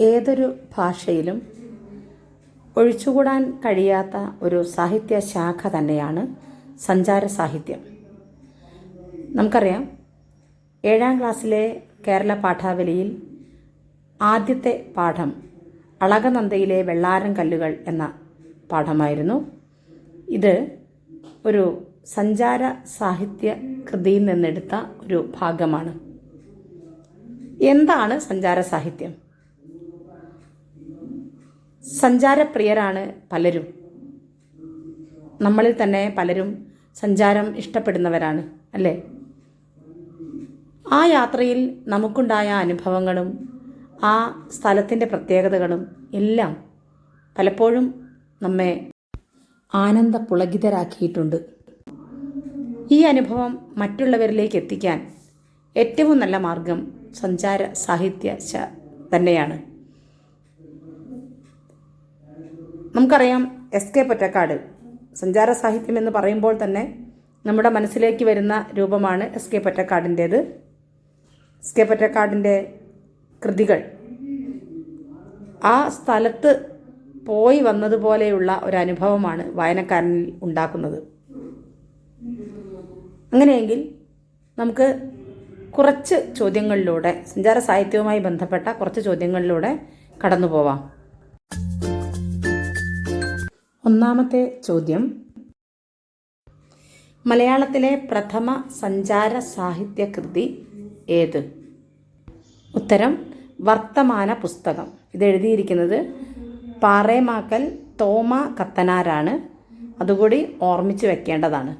ഏതൊരു ഭാഷയിലും ഒഴിച്ചുകൂടാൻ കഴിയാത്ത ഒരു സാഹിത്യ ശാഖ തന്നെയാണ് സഞ്ചാര സാഹിത്യം. നമുക്കറിയാം ഏഴാം ക്ലാസ്സിലെ കേരള പാഠാവലിയിൽ ആദ്യത്തെ പാഠം അളകനന്ദയിലെ വെള്ളാരം കല്ലുകൾ എന്ന പാഠമായിരുന്നു. ഇത് ഒരു സഞ്ചാര സാഹിത്യ കൃതിയിൽ നിന്നെടുത്ത ഒരു ഭാഗമാണ്. എന്താണ് സഞ്ചാര സാഹിത്യം? സഞ്ചാരപ്രിയരാണ് പലരും. നമ്മളിൽ തന്നെ പലരും സഞ്ചാരം ഇഷ്ടപ്പെടുന്നവരാണ് അല്ലേ? ആ യാത്രയിൽ നമുക്കുണ്ടായ അനുഭവങ്ങളും ആ സ്ഥലത്തിന്റെ പ്രത്യേകതകളും എല്ലാം പലപ്പോഴും നമ്മെ ആനന്ദ പുളകിതരാക്കിയിട്ടുണ്ട് ഈ അനുഭവം മറ്റുള്ളവരിലേക്ക് എത്തിക്കാൻ ഏറ്റവും നല്ല മാർഗം സഞ്ചാര സാഹിത്യ തന്നെയാണ്. നമുക്കറിയാം എസ് കെ പൊറ്റക്കാട് സഞ്ചാര സാഹിത്യം എന്ന് പറയുമ്പോൾ തന്നെ നമ്മുടെ മനസ്സിലേക്ക് വരുന്ന രൂപമാണ് എസ് കെ പൊറ്റക്കാടിന്റേത്. എസ് കെ പൊറ്റക്കാടിന്റെ കൃതികൾ ആ സ്ഥലത്ത് പോയി വന്നതുപോലെയുള്ള ഒരു അനുഭവമാണ് വായനക്കാരനിൽ ഉണ്ടാക്കുന്നത്. അങ്ങനെയെങ്കിൽ നമുക്ക് കുറച്ച് ചോദ്യങ്ങളിലൂടെ സഞ്ചാര സാഹിത്യവുമായി ബന്ധപ്പെട്ട കുറച്ച് ചോദ്യങ്ങളിലൂടെ കടന്നു പോവാം ഒന്നാമത്തെ ചോദ്യം. മലയാളത്തിലെ പ്രഥമ സഞ്ചാര സാഹിത്യ കൃതി ഏത്? ഉത്തരം വർത്തമാന പുസ്തകം. ഇത് എഴുതിയിരിക്കുന്നത് പാറേമാക്കൽ തോമ കത്തനാരാണ്. അതുകൂടി ഓർമ്മിച്ച് വെക്കേണ്ടതാണ്.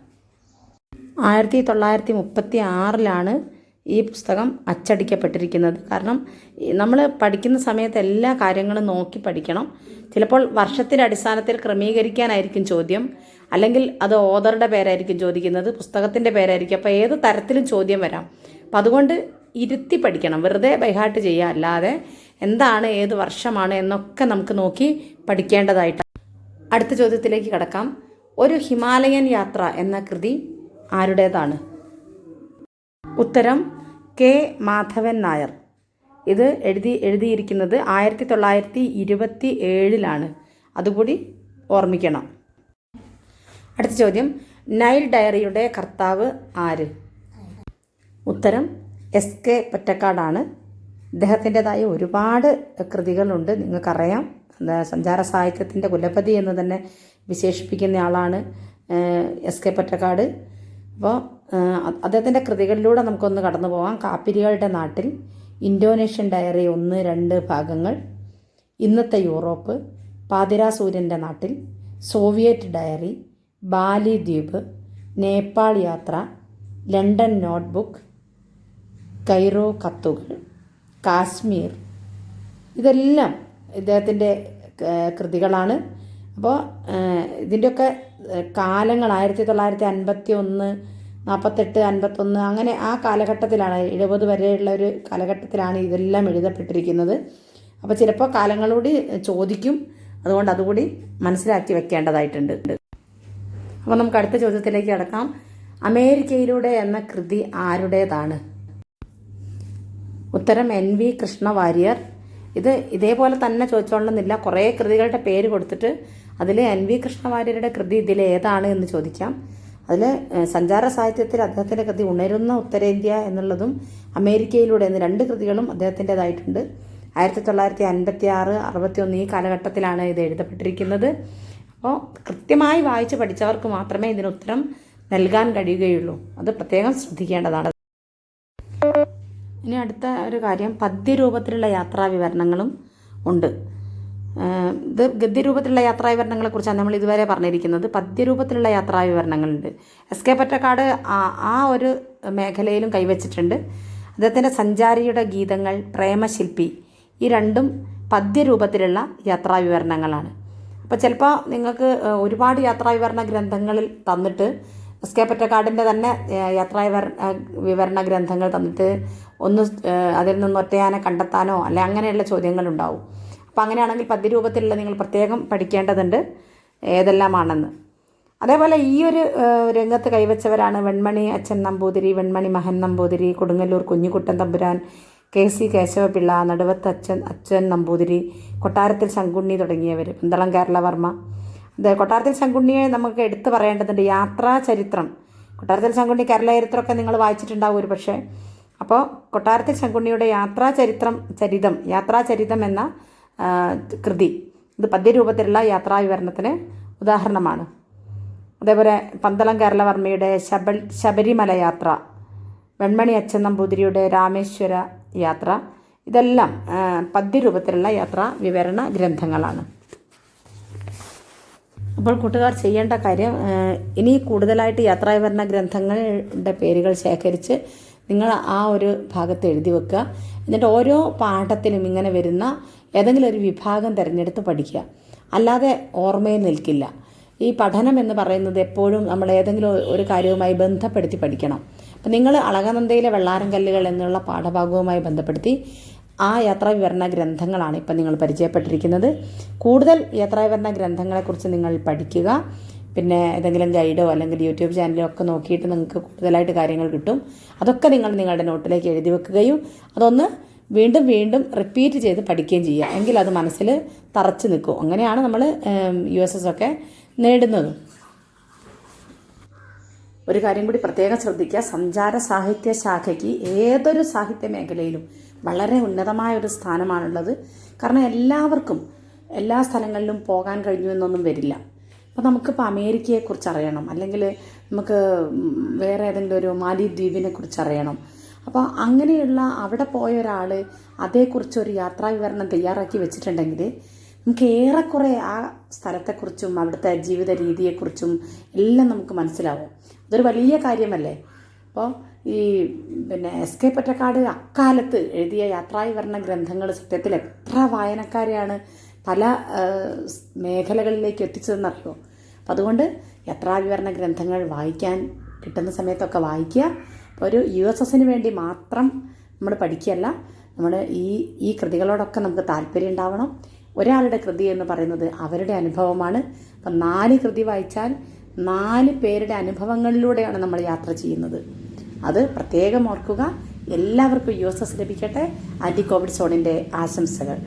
ആയിരത്തി തൊള്ളായിരത്തി മുപ്പത്തി ആറിലാണ് ഈ പുസ്തകം അച്ചടിക്കപ്പെട്ടിരിക്കുന്നത്. കാരണം നമ്മൾ പഠിക്കുന്ന സമയത്ത് എല്ലാ കാര്യങ്ങളും നോക്കി പഠിക്കണം. ചിലപ്പോൾ വർഷത്തിന്റെ അടിസ്ഥാനത്തിൽ ക്രമീകരിക്കാനായിരിക്കും ചോദ്യം. അല്ലെങ്കിൽ അത് ഓതറുടെ പേരായിരിക്കും ചോദിക്കുന്നത് പുസ്തകത്തിന്റെ പേരായിരിക്കും. അപ്പോൾ ഏത് തരത്തിലും ചോദ്യം വരാം. അപ്പം അതുകൊണ്ട് ഇരുത്തി പഠിക്കണം. വെറുതെ ബൈഹാർട്ട് ചെയ്യുക അല്ലാതെ എന്താണ് ഏത് വർഷമാണ് എന്നൊക്കെ നമുക്ക് നോക്കി പഠിക്കേണ്ടതായിട്ടാണ് അടുത്ത ചോദ്യത്തിലേക്ക് കടക്കാം. ഒരു ഹിമാലയൻ യാത്ര എന്ന കൃതി ആരുടേതാണ്? ഉത്തരം കെ മാധവൻ നായർ. ഇത് എഴുതി എഴുതിയിരിക്കുന്നത് ആയിരത്തി തൊള്ളായിരത്തി ഇരുപത്തി ഏഴിലാണ് അതുകൂടി ഓർമ്മിക്കണം. അടുത്ത ചോദ്യം. നൈൽ ഡയറിയുടെ കർത്താവ് ആര്? ഉത്തരം എസ് കെ പൊറ്റക്കാടാണ്. ഇദ്ദേഹത്തിന്റെതായ ഒരുപാട് കൃതികളുണ്ട് നിങ്ങൾക്കറിയാം. സഞ്ചാര സാഹിത്യത്തിന്റെ കുലപതി എന്ന് തന്നെ വിശേഷിപ്പിക്കുന്ന ആളാണ് എസ് കെ പൊറ്റക്കാട്. അപ്പോൾ അദ്ദേഹത്തിന്റെ കൃതികളിലൂടെ നമുക്കൊന്ന് കടന്നു പോകാം കാപ്പിരികളുടെ നാട്ടിൽ ഇൻഡോനേഷ്യൻ ഡയറി ഒന്ന് രണ്ട് ഭാഗങ്ങൾ ഇന്നത്തെ യൂറോപ്പ് പാതിരാ സൂര്യന്റെ നാട്ടിൽ സോവിയറ്റ് ഡയറി ബാലി ദ്വീപ് നേപ്പാൾ യാത്ര ലണ്ടൻ നോട്ട്ബുക്ക് കൈറോ കത്തുകൾ കാശ്മീർ. ഇതെല്ലാം ഇദ്ദേഹത്തിന്റെ കൃതികളാണ്. അപ്പോൾ ഇതിന്റെയൊക്കെ കാലങ്ങൾ ആയിരത്തി തൊള്ളായിരത്തി അൻപത്തി ഒന്ന് നാൽപ്പത്തെട്ട് അൻപത്തൊന്ന് അങ്ങനെ ആ കാലഘട്ടത്തിലാണ് എഴുപത് വരെയുള്ള ഒരു കാലഘട്ടത്തിലാണ് ഇതെല്ലാം എഴുതപ്പെട്ടിരിക്കുന്നത്. അപ്പോൾ ചിലപ്പോൾ കാലങ്ങളോട് ചോദിക്കും അതുകൊണ്ട് അതുകൂടി മനസ്സിലാക്കി വെക്കേണ്ടതായിട്ടുണ്ട്. അപ്പോൾ നമുക്ക് അടുത്ത ചോദ്യത്തിലേക്ക് കടക്കാം. അമേരിക്കയിലൂടെ എന്ന കൃതി ആരുടേതാണ്? ഉത്തരം എൻ വി കൃഷ്ണവാര്യർ. ഇത് ഇതേപോലെ തന്നെ ചോദിച്ചോളണമെന്നില്ല. കുറേ കൃതികളുടെ പേര് കൊടുത്തിട്ട് അതിൽ എൻ വി കൃഷ്ണവാര്യരുടെ കൃതി ഇതിലേതാണ് എന്ന് ചോദിക്കാം. അതിൽ സഞ്ചാര സാഹിത്യത്തിൽ അദ്ദേഹത്തിന്റെ കൃതി ഉണരുന്ന ഉത്തരേന്ത്യ എന്നുള്ളതും അമേരിക്കയിലൂടെ എന്ന രണ്ട് കൃതികളും അദ്ദേഹത്തിന്റെതായിട്ടുണ്ട് ആയിരത്തി തൊള്ളായിരത്തി അൻപത്തി ആറ് അറുപത്തി ഒന്ന് ഈ കാലഘട്ടത്തിലാണ് ഇത് എഴുതപ്പെട്ടിരിക്കുന്നത്. അപ്പോൾ കൃത്യമായി വായിച്ച് പഠിച്ചവർക്ക് മാത്രമേ ഇതിന് ഉത്തരം നൽകാൻ കഴിയുകയുള്ളൂ. അത് പ്രത്യേകം ശ്രദ്ധിക്കേണ്ടതാണ്. ഇനി അടുത്ത ഒരു കാര്യം പദ്യരൂപത്തിലുള്ള യാത്രാ വിവരണങ്ങളും ഉണ്ട്. ഇത് ഗദ്യരൂപത്തിലുള്ള യാത്രാ വിവരണങ്ങളെ കുറിച്ചാണ് നമ്മൾ ഇതുവരെ പറഞ്ഞിരിക്കുന്നത്. പദ്യരൂപത്തിലുള്ള യാത്രാ വിവരണങ്ങളുണ്ട് എസ് കെ പൊറ്റക്കാട് ആ ഒരു മേഖലയിലും കൈവച്ചിട്ടുണ്ട്. അദ്ദേഹത്തിന്റെ സഞ്ചാരിയുടെ ഗീതങ്ങൾ പ്രേമശില്പി ഈ രണ്ടും പദ്യരൂപത്തിലുള്ള യാത്രാ വിവരണങ്ങളാണ് അപ്പോൾ ചിലപ്പോൾ നിങ്ങൾക്ക് ഒരുപാട് യാത്രാ വിവരണ ഗ്രന്ഥങ്ങളിൽ തന്നിട്ട് എസ് കെ പൊറ്റക്കാടിന്റെ തന്നെ യാത്രാ വിവര വിവരണ ഗ്രന്ഥങ്ങൾ തന്നിട്ട് ഒന്ന് അതിൽ നിന്ന് ഒറ്റയാനെ കണ്ടെത്താനോ അല്ലെ അങ്ങനെയുള്ള ചോദ്യങ്ങളുണ്ടാവും. അപ്പോൾ അങ്ങനെയാണെങ്കിൽ പദ്യരൂപത്തിലുള്ള നിങ്ങൾ പ്രത്യേകം പഠിക്കേണ്ടതുണ്ട് ഏതെല്ലാമാണെന്ന്. അതേപോലെ ഈ ഒരു രംഗത്ത് കൈവച്ചവരാണ് വെൺമണി അച്ഛൻ നമ്പൂതിരി വെൺമണി മഹൻ നമ്പൂതിരി കൊടുങ്ങല്ലൂർ കുഞ്ഞുകുട്ടൻ തമ്പുരാൻ കെ സി കേശവപിള്ള നടുവത്ത് അച്ഛൻ അച്ഛൻ നമ്പൂതിരി കൊട്ടാരത്തിൽ ശങ്കുണ്ണി തുടങ്ങിയവർ പന്തളം കേരളവർമ്മ അതെ കൊട്ടാരത്തിൽ ശങ്കുണ്ണിയെ നമുക്ക് എടുത്തു പറയേണ്ടതുണ്ട് യാത്രാ ചരിത്രം. കൊട്ടാരത്തിൽ ശങ്കുണ്ണി കേരള ചരിത്രമൊക്കെ നിങ്ങൾ വായിച്ചിട്ടുണ്ടാവും ഒരു പക്ഷേ. അപ്പോൾ കൊട്ടാരത്തിൽ ശങ്കുണ്ണിയുടെ യാത്രാ ചരിത്രം ചരിതം യാത്രാ ചരിതം എന്ന കൃതി. ഇത് പദ്യരൂപത്തിലുള്ള യാത്രാ വിവരണത്തിന് ഉദാഹരണമാണ്. അതേപോലെ പന്തളം കേരളവർമ്മയുടെ ശബൽ ശബരിമല യാത്ര വെൺമണി അച്ഛൻ നമ്പൂതിരിയുടെ രാമേശ്വര യാത്ര ഇതെല്ലാം പദ്യരൂപത്തിലുള്ള യാത്രാ വിവരണ ഗ്രന്ഥങ്ങളാണ്. അപ്പോൾ കൂട്ടുകാർ ചെയ്യേണ്ട കാര്യം ഇനി കൂടുതലായിട്ട് യാത്രാ വിവരണ ഗ്രന്ഥങ്ങളുടെ പേരുകൾ ശേഖരിച്ച് നിങ്ങൾ ആ ഒരു ഭാഗത്ത് എഴുതി വെക്കുക. എന്നിട്ട് ഓരോ പാഠത്തിലും ഇങ്ങനെ വരുന്ന ഏതെങ്കിലും ഒരു വിഭാഗം തിരഞ്ഞെടുത്ത് പഠിക്കുക. അല്ലാതെ ഓർമ്മയിൽ നിൽക്കില്ല. ഈ പഠനം എന്ന് പറയുന്നത് എപ്പോഴും നമ്മൾ ഏതെങ്കിലും ഒരു കാര്യവുമായി ബന്ധപ്പെടുത്തി പഠിക്കണം. അപ്പം നിങ്ങൾ അളകനന്ദയിലെ വെള്ളാരം കല്ലുകൾ എന്നുള്ള പാഠഭാഗവുമായി ബന്ധപ്പെടുത്തി ആ യാത്രാ വിവരണ ഗ്രന്ഥങ്ങളാണ് ഇപ്പം നിങ്ങൾ പരിചയപ്പെട്ടിരിക്കുന്നത്. കൂടുതൽ യാത്രാ വിവരണ ഗ്രന്ഥങ്ങളെക്കുറിച്ച് നിങ്ങൾ പഠിക്കുക. പിന്നെ ഏതെങ്കിലും ഗൈഡോ അല്ലെങ്കിൽ യൂട്യൂബ് ചാനലോ ഒക്കെ നോക്കിയിട്ട് നിങ്ങൾക്ക് കൂടുതലായിട്ട് കാര്യങ്ങൾ കിട്ടും. അതൊക്കെ നിങ്ങൾ നിങ്ങളുടെ നോട്ടിലേക്ക് എഴുതി വെക്കുകയും അതൊന്ന് വീണ്ടും വീണ്ടും റിപ്പീറ്റ് ചെയ്ത് പഠിക്കുകയും ചെയ്യുക. എങ്കിൽ അത് മനസ്സിൽ തറച്ച് നിൽക്കും. അങ്ങനെയാണ് നമ്മൾ യു എസ് എസ് ഒക്കെ നേടുന്നത്. ഒരു കാര്യം കൂടി പ്രത്യേകം ശ്രദ്ധിക്കുക. സഞ്ചാര സാഹിത്യ ശാഖയ്ക്ക് ഏതൊരു സാഹിത്യ മേഖലയിലും വളരെ ഉന്നതമായ ഒരു സ്ഥാനമാണുള്ളത്. കാരണം എല്ലാവർക്കും എല്ലാ സ്ഥലങ്ങളിലും പോകാൻ കഴിഞ്ഞു എന്നൊന്നും വരില്ല. അപ്പോൾ നമുക്കിപ്പോൾ അമേരിക്കയെക്കുറിച്ച് അറിയണം. അല്ലെങ്കിൽ നമുക്ക് വേറെ ഏതെങ്കിലും ഒരു മാലിദ്വീപിനെ കുറിച്ച് അറിയണം. അപ്പോൾ അങ്ങനെയുള്ള അവിടെ പോയ ഒരാൾ അതേക്കുറിച്ച് ഒരു യാത്രാ വിവരണം തയ്യാറാക്കി വെച്ചിട്ടുണ്ടെങ്കിൽ നമുക്ക് ഏറെക്കുറെ ആ സ്ഥലത്തെക്കുറിച്ചും അവിടുത്തെ ജീവിത രീതിയെക്കുറിച്ചും എല്ലാം നമുക്ക് മനസ്സിലാവും. അതൊരു വലിയ കാര്യമല്ലേ? അപ്പോൾ ഈ പിന്നെ എസ് കെ പൊറ്റക്കാട് അക്കാലത്ത് എഴുതിയ യാത്രാവിവരണ ഗ്രന്ഥങ്ങൾ സത്യത്തിൽ എത്ര വായനക്കാരെയാണ് പല മേഖലകളിലേക്ക് എത്തിച്ചതെന്നറിയോ? അപ്പം അതുകൊണ്ട് യാത്രാവിവരണ ഗ്രന്ഥങ്ങൾ വായിക്കാൻ കിട്ടുന്ന സമയത്തൊക്കെ വായിക്കുക. അപ്പോൾ ഒരു യു എസ് എസിന് വേണ്ടി മാത്രം നമ്മൾ പഠിക്കുകയല്ല നമ്മൾ ഈ ഈ കൃതികളോടൊക്കെ നമുക്ക് താല്പര്യം ഉണ്ടാവണം. ഒരാളുടെ കൃതി എന്ന് പറയുന്നത് അവരുടെ അനുഭവമാണ്. അപ്പം നാല് കൃതി വായിച്ചാൽ നാല് പേരുടെ അനുഭവങ്ങളിലൂടെയാണ് നമ്മൾ യാത്ര ചെയ്യുന്നത്. അത് പ്രത്യേകം ഓർക്കുക. എല്ലാവർക്കും യു എസ് എസ് ലഭിക്കട്ടെ. ആന്റി കോവിഡ് സോണിന്റെ ആശംസകൾ.